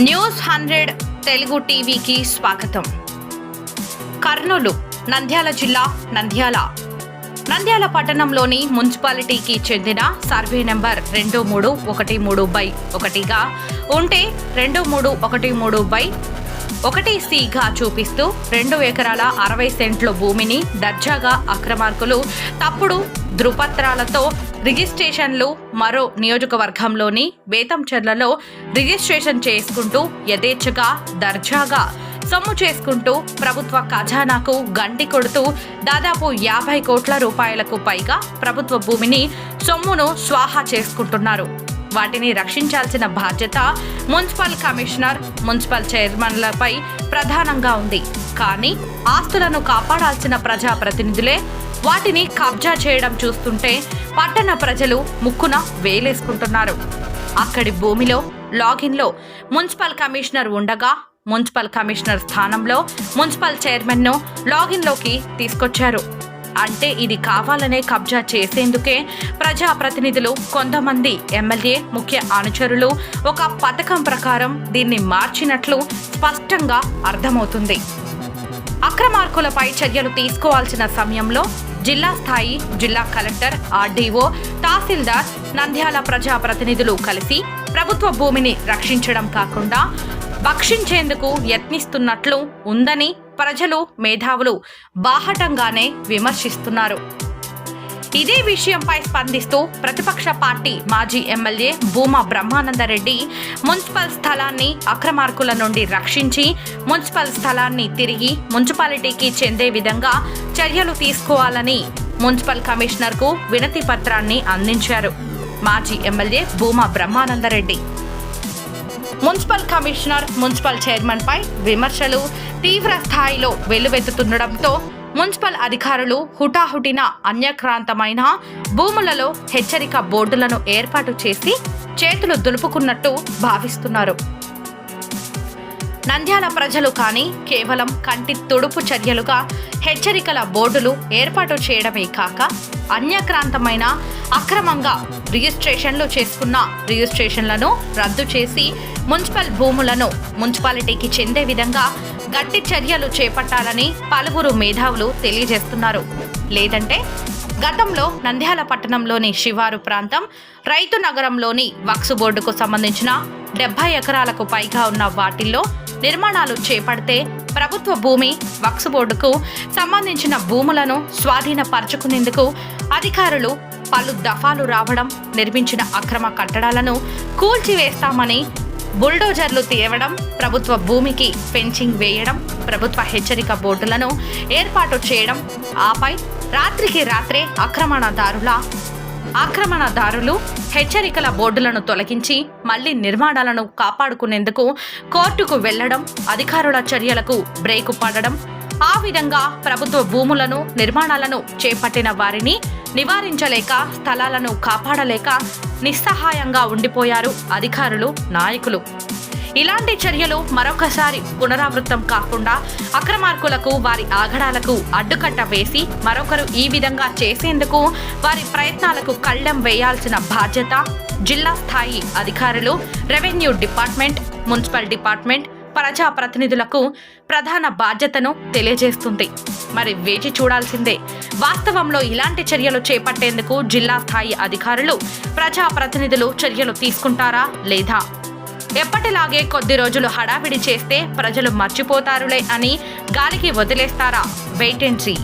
News hundred Telugu టీవీకి స్వాగతం. కర్నూలు నంద్యాల జిల్లా నంద్యాల. నంద్యాల పట్టణంలోని మున్సిపాలిటీకి చెందిన సర్వే నెంబర్ రెండు మూడు ఒకటి మూడు బై ఒకటిగా ఉంటే రెండు మూడు ఒకటి మూడు బై ఒకటి సిగా చూపిస్తూ రెండు ఎకరాల అరవై సెంట్ల భూమిని దర్జాగా అక్రమార్కులు తప్పుడు ధృపత్రాలతో రిజిస్ట్రేషన్లు మరో నియోజకవర్గంలోని బేతంచెర్లలో రిజిస్ట్రేషన్ చేసుకుంటూ యథేచ్ఛగా దర్జాగా సొమ్ము చేసుకుంటూ ప్రభుత్వ ఖజానాకు గండి కొడుతూ దాదాపు యాభై కోట్ల రూపాయలకు పైగా ప్రభుత్వ భూమిని సొమ్మును స్వాహా చేసుకుంటున్నారు. వాటిని రక్షించాల్సిన బాధ్యత మున్సిపల్ కమిషనర్ మున్సిపల్ చైర్మన్లపై ప్రధానంగా ఉంది. కానీ ఆస్తులను కాపాడాల్సిన ప్రజాప్రతినిధులే వాటిని కబ్జా చేయడం చూస్తుంటే పట్టణ ప్రజలు ముక్కున వేలేసుకుంటున్నారు. అక్కడి భూమిలో లాగిన్లో మున్సిపల్ కమిషనర్ ఉండగా మున్సిపల్ కమిషనర్ స్థానంలో మున్సిపల్ చైర్మన్ను లాగిన్లోకి తీసుకొచ్చారు. అంటే ఇది కావాలనే కబ్జా చేసేందుకే ప్రజాప్రతినిధులు కొంతమంది ఎమ్మెల్యే ముఖ్య అనుచరులు ఒక పథకం ప్రకారం దీన్ని మార్చినట్లు స్పష్టంగా అర్థమవుతుంది. అక్రమార్కులపై చర్యలు తీసుకోవాల్సిన సమయంలో జిల్లా స్థాయి జిల్లా కలెక్టర్ ఆర్డీఓ తహసీల్దార్ నంద్యాల ప్రజాప్రతినిధులు కలిసి ప్రభుత్వ భూమిని రక్షించడం కాకుండా భక్షించేందుకు యత్నిస్తున్నట్లు ఉందని ప్రజలు మేధావులు బాహటంగానే విమర్శిస్తున్నారు. ఇదే విషయంపై స్పందిస్తూ ప్రతిపక్ష పార్టీ మాజీ ఎమ్మెల్యే భూమా బ్రహ్మానందరెడ్డి మున్సిపల్ స్థలాన్ని అక్రమార్కుల నుండి రక్షించి మున్సిపల్ స్థలాన్ని తిరిగి మున్సిపాలిటీకి చెందే విధంగా చర్యలు తీసుకోవాలని మున్సిపల్ కమిషనర్కు వినతి పత్రాన్ని అందించారు మాజీ MLA Bhuma Brahmanandareddy. Municipal commissioner municipal chairman పై విమర్శలు తీవ్ర స్థాయిలో వెల్లువెత్తుతుండటంతో మున్సిపల్ అధికారులు హుటాహుటిన అన్యక్రాంతమైన భూములలో హెచ్చరిక బోర్డులను ఏర్పాటు చేసి చేతులు దులుపుకున్నట్టు భావిస్తున్నారు. నంద్యాల ప్రజలు కానీ కేవలం కంటి తుడుపు చర్యలుగా హెచ్చరికల బోర్డులు ఏర్పాటు చేయడమే కాక అన్యక్రాంతమైన అక్రమంగా రిజిస్ట్రేషన్లు చేసుకున్న రిజిస్ట్రేషన్లను రద్దు చేసి మున్సిపల్ భూములను మున్సిపాలిటీకి చెందే విధంగా గట్టి చర్యలు చేపట్టాలని పలువురు మేధావులు తెలియజేస్తున్నారు. లేదంటే గతంలో నంద్యాల పట్టణంలోని శివారు ప్రాంతం రైతు నగరంలోని వక్సు బోర్డుకు సంబంధించిన డెబ్బై ఎకరాలకు పైగా ఉన్న వాటిల్లో నిర్మాణాలు చేపడితే ప్రభుత్వ భూమి వక్స్ బోర్డుకు సంబంధించిన భూములను స్వాధీనపరచుకునేందుకు అధికారులు పలు దఫాలు రావడం నిర్మించిన అక్రమ కట్టడాలను కూల్చివేస్తామని బుల్డోజర్లు తీయడం ప్రభుత్వ భూమికి ఫెన్సింగ్ వేయడం ప్రభుత్వ హెచ్చరిక బోర్డులను ఏర్పాటు చేయడం ఆపై రాత్రికి రాత్రే ఆక్రమణదారుల ఆక్రమణదారులు హెచ్చరికల బోర్డులను తొలగించి మళ్ళీ నిర్మాణాలను కాపాడుకునేందుకు కోర్టుకు వెళ్ళడం అధికారుల చర్యలకు బ్రేకు పడడం ఆ విధంగా ప్రభుత్వ భూములను నిర్మాణాలను చేపట్టిన వారిని నివారించలేక స్థలాలను కాపాడలేక నిస్సహాయంగా ఉండిపోయారు అధికారులు నాయకులు. ఇలాంటి చర్యలు మరొకసారి పునరావృతం కాకుండా అక్రమార్కులకు వారి ఆగడాలకు అడ్డుకట్ట వేసి మరొకరు ఈ విధంగా చేసేందుకు వారి ప్రయత్నాలకు కళ్ళెం వేయాల్సిన బాధ్యత జిల్లా స్థాయి అధికారులు రెవెన్యూ డిపార్ట్మెంట్ మున్సిపల్ డిపార్ట్మెంట్ ప్రజా ప్రతినిధులకు ప్రధాన బాధ్యతను తెలియజేస్తుంది. మరి వేచి చూడాల్సిందే వాస్తవంలో ఇలాంటి చర్యలు చేపట్టేందుకు జిల్లా స్థాయి అధికారులు ప్రజా ప్రతినిధులు చర్యలు తీసుకుంటారా లేదా? ఎప్పటిలాగే కొద్ది రోజులు హడావిడి చేస్తే ప్రజలు మర్చిపోతారులే అని గాలికి వదిలేస్తారా? Wait and see.